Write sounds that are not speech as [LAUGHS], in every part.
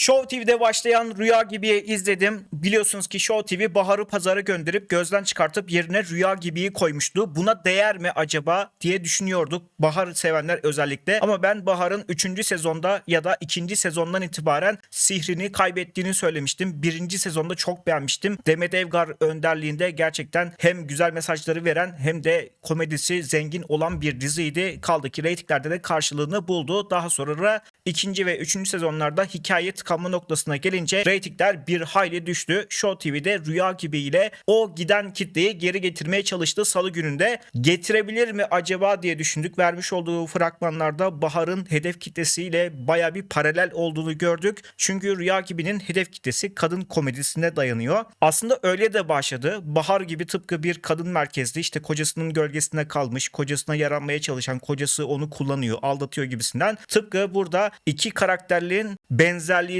Show TV'de başlayan Rüya Gibi'yi izledim. Biliyorsunuz ki Show TV Bahar'ı pazara gönderip gözden çıkartıp yerine Rüya Gibi'yi koymuştu. Buna değer mi acaba diye düşünüyorduk. Bahar sevenler özellikle. Ama ben Bahar'ın 3. sezonda ya da 2. sezondan itibaren sihrini kaybettiğini söylemiştim. 1. sezonda çok beğenmiştim. Demet Evgar önderliğinde gerçekten hem güzel mesajları veren hem de komedisi zengin olan bir diziydi. Kaldı ki reytinglerde de karşılığını buldu. Daha sonra da 2. ve 3. sezonlarda hikaye tıkanma noktasına gelince reytingler bir hayli düştü. Show TV'de Rüya gibi ile o giden kitleyi geri getirmeye çalıştı salı gününde. Getirebilir mi acaba diye düşündük. Vermiş olduğu fragmanlarda Bahar'ın hedef kitlesiyle baya bir paralel olduğunu gördük. Çünkü Rüya gibinin hedef kitlesi kadın komedisine dayanıyor. Aslında öyle de başladı. Bahar gibi tıpkı bir kadın merkezli işte kocasının gölgesinde kalmış, kocasına yaranmaya çalışan, kocası onu kullanıyor, aldatıyor gibisinden. Tıpkı burada iki karakterliğin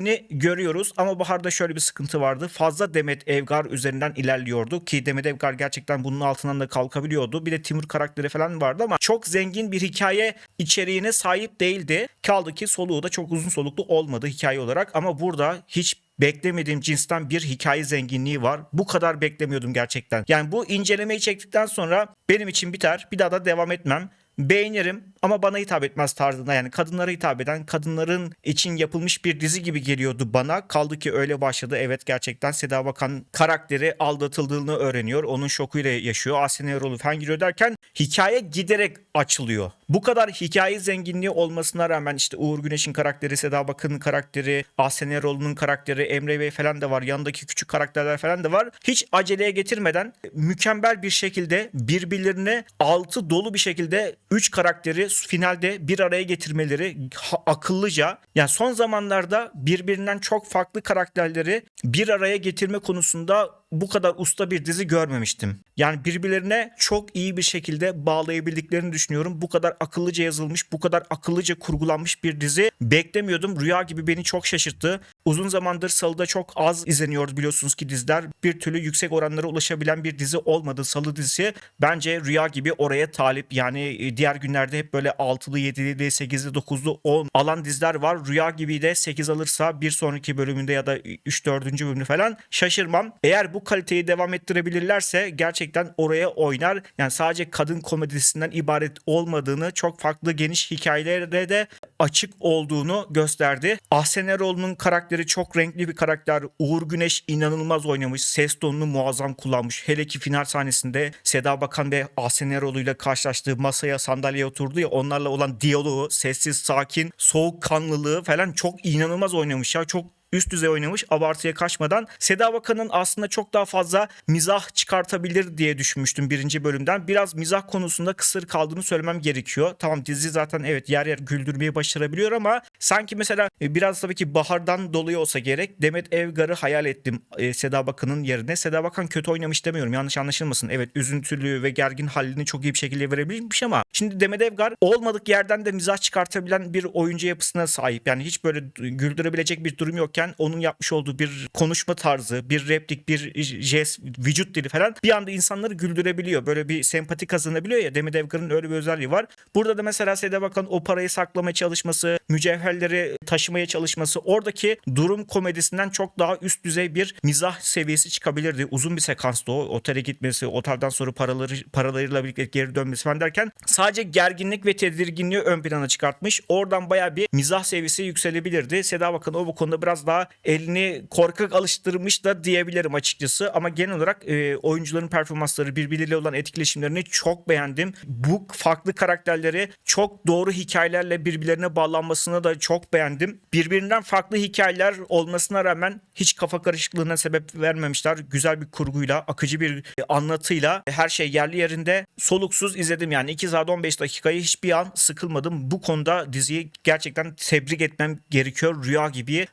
benzerliğini görüyoruz ama Bahar'da şöyle bir sıkıntı vardı. Fazla Demet Evgar üzerinden ilerliyordu ki Demet Evgar gerçekten bunun altından da kalkabiliyordu. Bir de Timur karakteri falan vardı ama çok zengin bir hikaye içeriğine sahip değildi. Kaldı ki soluğu da çok uzun soluklu olmadı hikaye olarak ama burada hiç beklemediğim cinsten bir hikaye zenginliği var. Bu kadar beklemiyordum gerçekten. Yani bu incelemeyi çektikten sonra benim için biter. Bir daha da devam etmem. Beğenirim ama bana hitap etmez tarzında yani kadınlara hitap eden kadınların için yapılmış bir dizi gibi geliyordu bana. Kaldı ki öyle başladı. Evet gerçekten Seda Bakan karakteri aldatıldığını öğreniyor. Onun şokuyla yaşıyor. Aslen Erol'u falan giriyor derken hikaye giderek açılıyor. Bu kadar hikaye zenginliği olmasına rağmen işte Uğur Güneş'in karakteri, Seda Bakan'ın karakteri, Ahsen Erol'un karakteri, Emre Bey falan da var. Yanındaki küçük karakterler falan da var. Hiç aceleye getirmeden mükemmel bir şekilde birbirlerine altı dolu bir şekilde 3 karakteri finalde bir araya getirmeleri akıllıca. Yani son zamanlarda birbirinden çok farklı karakterleri bir araya getirme konusunda bu kadar usta bir dizi görmemiştim. Yani birbirlerine çok iyi bir şekilde bağlayabildiklerini düşünüyorum. Bu kadar akıllıca yazılmış, bu kadar akıllıca kurgulanmış bir dizi beklemiyordum. Rüya gibi beni çok şaşırttı. Uzun zamandır Salı'da çok az izleniyordu biliyorsunuz ki diziler. Bir türlü yüksek oranlara ulaşabilen bir dizi olmadı Salı dizisi. Bence Rüya gibi oraya talip. Yani e, diğer günlerde hep böyle 6'lı, 7'li, 8'li, 9'lu, 10 alan diziler var. Rüya gibi de 8 alırsa bir sonraki bölümünde ya da 3 4. bölümünde falan şaşırmam. Eğer bu kaliteyi devam ettirebilirlerse gerçekten oraya oynar. Yani sadece kadın komedisinden ibaret olmadığını, çok farklı geniş hikayelere de açık olduğunu gösterdi. Ahsen Eroğlu'nun karakteri çok renkli bir karakter. Uğur Güneş inanılmaz oynamış. Ses tonunu muazzam kullanmış. Hele ki final sahnesinde Seda Bakan ve Ahsen Eroğlu ile karşılaştığı masaya sandalyeye oturdu ya onlarla olan diyaloğu, sessiz, sakin, soğukkanlılığı falan çok inanılmaz oynamış ya. Çok üst düzey oynamış abartıya kaçmadan. Seda Bakan'ın aslında çok daha fazla mizah çıkartabilir diye düşünmüştüm birinci bölümden. Biraz mizah konusunda kısır kaldığını söylemem gerekiyor. Tamam dizi zaten evet yer yer güldürmeyi başarabiliyor ama sanki mesela e, biraz tabii ki Bahar'dan dolayı olsa gerek Demet Evgar'ı hayal ettim e, Seda Bakan'ın yerine. Seda Bakan kötü oynamış demiyorum yanlış anlaşılmasın. Evet üzüntülü ve gergin halini çok iyi bir şekilde verebilmiş ama şimdi Demet Evgar olmadık yerden de mizah çıkartabilen bir oyuncu yapısına sahip. Yani hiç böyle güldürebilecek bir durum yokken onun yapmış olduğu bir konuşma tarzı, bir replik, bir jest, vücut dili falan bir anda insanları güldürebiliyor. Böyle bir sempati kazanabiliyor ya. Demet Evgar'ın öyle bir özelliği var. Burada da mesela Seda Bakan o parayı saklamaya çalışması, mücevherleri taşımaya çalışması oradaki durum komedisinden çok daha üst düzey bir mizah seviyesi çıkabilirdi. Uzun bir sekanstı o. Otele gitmesi, otelden sonra paraları paralarıyla birlikte geri dönmesi falan derken sadece gerginlik ve tedirginliği ön plana çıkartmış. Oradan baya bir mizah seviyesi yükselebilirdi. Seda Bakan o bu konuda biraz daha elini korkak alıştırmış da diyebilirim açıkçası. Ama genel olarak e, oyuncuların performansları birbirleriyle olan etkileşimlerini çok beğendim. Bu farklı karakterleri çok doğru hikayelerle birbirlerine bağlanmasına da çok beğendim. Birbirinden farklı hikayeler olmasına rağmen hiç kafa karışıklığına sebep vermemişler. Güzel bir kurguyla, akıcı bir anlatıyla her şey yerli yerinde soluksuz izledim. Yani 2 saat 15 dakikayı hiçbir an sıkılmadım. Bu konuda diziyi gerçekten tebrik etmem gerekiyor. Rüya gibi.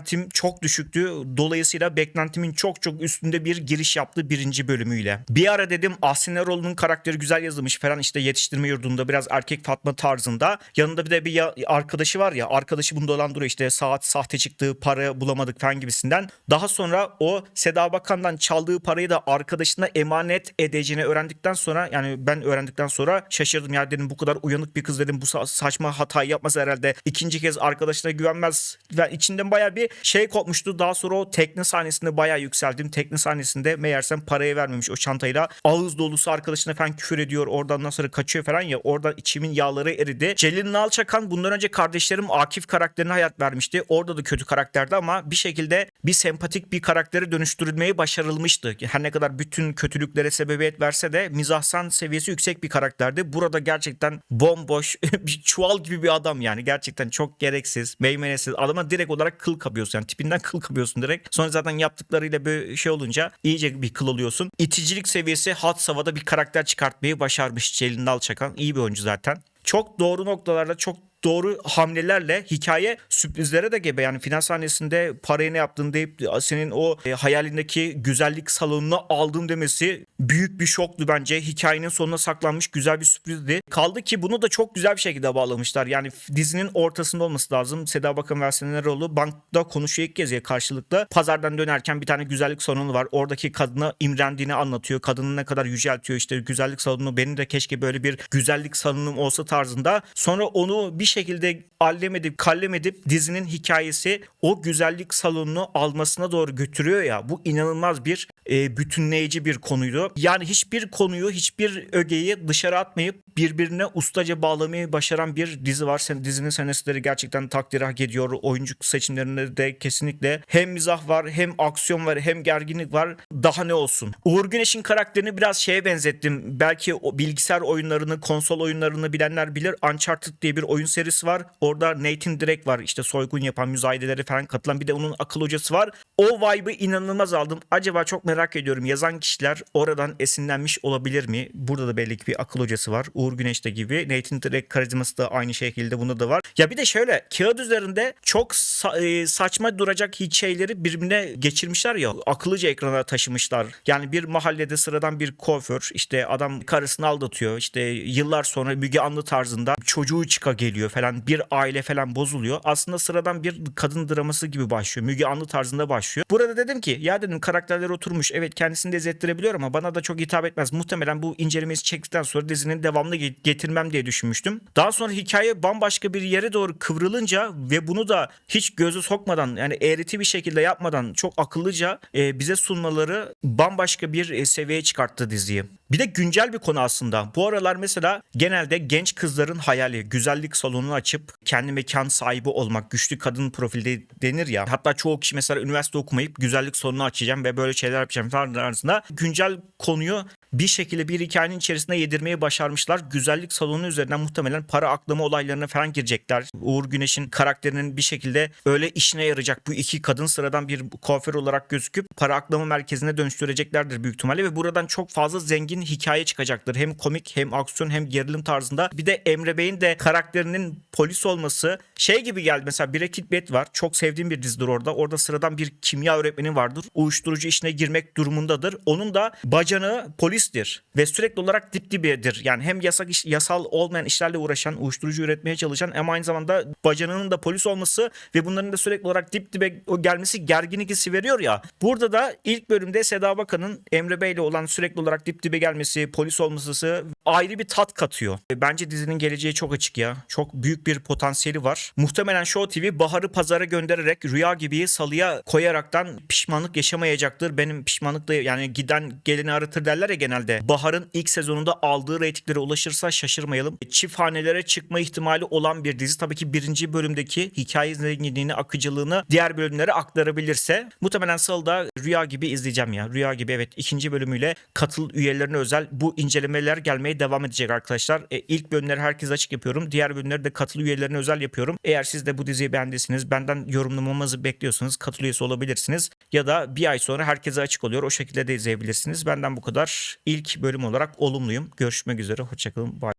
Beklentim çok düşüktü. Dolayısıyla beklentimin çok çok üstünde bir giriş yaptı birinci bölümüyle. Bir ara dedim Ahsen Eroğlu'nun karakteri güzel yazılmış falan işte yetiştirme yurdunda biraz erkek Fatma tarzında. Yanında bir de bir arkadaşı var ya arkadaşı bunu dolandırıyor işte saat sahte çıktı para bulamadık falan gibisinden. Daha sonra o Seda Bakan'dan çaldığı parayı da arkadaşına emanet edeceğini öğrendikten sonra yani ben öğrendikten sonra şaşırdım ya dedim bu kadar uyanık bir kız dedim bu sa- saçma hatayı yapmaz herhalde. İkinci kez arkadaşına güvenmez ve içinden baya bir şey kopmuştu. Daha sonra o tekne sahnesinde baya yükseldim. Tekne sahnesinde meğersem parayı vermemiş o çantayla. Ağız dolusu arkadaşına falan küfür ediyor. Oradan sonra kaçıyor falan ya. Oradan içimin yağları eridi. Celil Nalçakan bundan önce kardeşlerim Akif karakterine hayat vermişti. Orada da kötü karakterdi ama bir şekilde bir sempatik bir karaktere dönüştürülmeyi başarılmıştı. Her ne kadar bütün kötülüklere sebebiyet verse de mizahsan seviyesi yüksek bir karakterdi. Burada gerçekten bomboş [LAUGHS] bir çuval gibi bir adam yani. Gerçekten çok gereksiz, meymenetsiz. Adama direkt olarak kıl kapıyorsun. Yani tipinden kıl kapıyorsun direkt. Sonra zaten yaptıklarıyla böyle şey olunca iyice bir kıl oluyorsun. İticilik seviyesi hat savada bir karakter çıkartmayı başarmış Celil Nalçakan. İyi bir oyuncu zaten. Çok doğru noktalarda çok doğru hamlelerle hikaye sürprizlere de gebe. Yani final sahnesinde parayı ne yaptın deyip senin o e, hayalindeki güzellik salonunu aldım demesi büyük bir şoktu bence. Hikayenin sonuna saklanmış güzel bir sürprizdi. Kaldı ki bunu da çok güzel bir şekilde bağlamışlar. Yani dizinin ortasında olması lazım. Seda Bakan ve Ersen Eroğlu bankta konuşuyor ilk kez ya karşılıklı. Pazardan dönerken bir tane güzellik salonu var. Oradaki kadına imrendiğini anlatıyor. Kadını ne kadar yüceltiyor işte güzellik salonu. Benim de keşke böyle bir güzellik salonum olsa tarzında. Sonra onu bir şekilde allem edip kallem edip dizinin hikayesi o güzellik salonunu almasına doğru götürüyor ya. Bu inanılmaz bir e, bütünleyici bir konuydu. Yani hiçbir konuyu, hiçbir ögeyi dışarı atmayıp birbirine ustaca bağlamayı başaran bir dizi var. Sen, dizinin senaristleri gerçekten takdir hak ediyor. Oyuncu seçimlerinde de kesinlikle hem mizah var, hem aksiyon var, hem gerginlik var. Daha ne olsun. Uğur Güneş'in karakterini biraz şeye benzettim. Belki o bilgisayar oyunlarını, konsol oyunlarını bilenler bilir. Uncharted diye bir oyun serisi var. Orada Nathan Drake var. İşte soygun yapan, müzayedelere falan katılan bir de onun akıl hocası var. O vibe'ı inanılmaz aldım. Acaba çok merak ediyorum. Yazan kişiler oradan esinlenmiş olabilir mi? Burada da belli ki bir akıl hocası var. Uğur Güneş'te gibi. Nathan Drake karizması da aynı şekilde bunda da var. Ya bir de şöyle kağıt üzerinde çok sa- e, saçma duracak hiç şeyleri birbirine geçirmişler ya. Akıllıca ekrana taşımışlar. Yani bir mahallede sıradan bir kuaför işte adam karısını aldatıyor. İşte yıllar sonra Müge Anlı tarzında çocuğu çıka geliyor falan. Bir aile falan bozuluyor. Aslında sıradan bir kadın draması gibi başlıyor. Müge Anlı tarzında başlıyor. Burada dedim ki ya dedim karakterler oturmuş. Evet kendisini de izlettirebiliyor ama bana da çok hitap etmez. Muhtemelen bu incelemesi çektikten sonra dizinin devamlı ge- getirmem diye düşünmüştüm. Daha sonra hikaye bambaşka bir yere doğru kıvrılınca ve bunu da hiç gözü sokmadan yani eğreti bir şekilde yapmadan çok akıllıca e, bize sunmaları bambaşka bir e, seviyeye çıkarttı diziyi. Bir de güncel bir konu aslında. Bu aralar mesela genelde genç kızların hayali güzellik salonunu açıp kendi mekan sahibi olmak, güçlü kadın profili denir ya. Hatta çoğu kişi mesela üniversite okumayıp güzellik salonu açacağım ve böyle şeyler yapacağım falan arasında güncel konuyu bir şekilde bir hikayenin içerisine yedirmeyi başarmışlar. Güzellik salonu üzerinden muhtemelen para aklama olaylarına falan girecekler. Uğur Güneş'in karakterinin bir şekilde öyle işine yarayacak bu iki kadın sıradan bir kuaför olarak gözüküp para aklama merkezine dönüştüreceklerdir büyük ihtimalle ve buradan çok fazla zengin hikaye çıkacaktır. Hem komik hem aksiyon hem gerilim tarzında. Bir de Emre Bey'in de karakterinin polis olması şey gibi geldi. Mesela Breaking Bad var. Çok sevdiğim bir dizidir orada. Orada sıradan bir kimya öğretmeni vardır. Uyuşturucu işine girmek durumundadır. Onun da bacanağı polistir ve sürekli olarak dip dibedir. Yani hem yasak iş, yasal olmayan işlerle uğraşan, uyuşturucu üretmeye çalışan ama aynı zamanda bacanağının da polis olması ve bunların da sürekli olarak dip dibe gelmesi gerginlik hissi veriyor ya. Burada da ilk bölümde Seda Bakan'ın Emre Bey'le olan sürekli olarak dip dibe gelmesi, polis olması ayrı bir tat katıyor. E, Bence dizinin geleceği çok açık ya. Çok büyük bir potansiyeli var. Muhtemelen Show TV Bahar'ı pazara göndererek Rüya gibiyi salıya koyaraktan pişmanlık yaşamayacaktır. Benim pişmanlık da yani giden geleni aratır derler ya genelde. Bahar'ın ilk sezonunda aldığı reytinglere ulaşırsa şaşırmayalım. Çift hanelere çıkma ihtimali olan bir dizi. Tabii ki birinci bölümdeki hikaye zenginliğini, akıcılığını diğer bölümlere aktarabilirse muhtemelen salıda Rüya gibi izleyeceğim ya. Rüya gibi evet ikinci bölümüyle katıl üyelerine özel bu incelemeler gelmeye devam edecek arkadaşlar. E, ilk bölümleri herkese açık yapıyorum. Diğer bölümleri de katıl üyelerine özel yapıyorum. Eğer siz de bu diziyi beğendiyseniz benden yorumlamamızı bekliyorsanız katıl üyesi olabilirsiniz. Ya da bir ay sonra herkese açık oluyor. O şekilde de izleyebilirsiniz. Benden bu kadar. İlk bölüm olarak olumluyum. Görüşmek üzere. Hoşçakalın. Bye.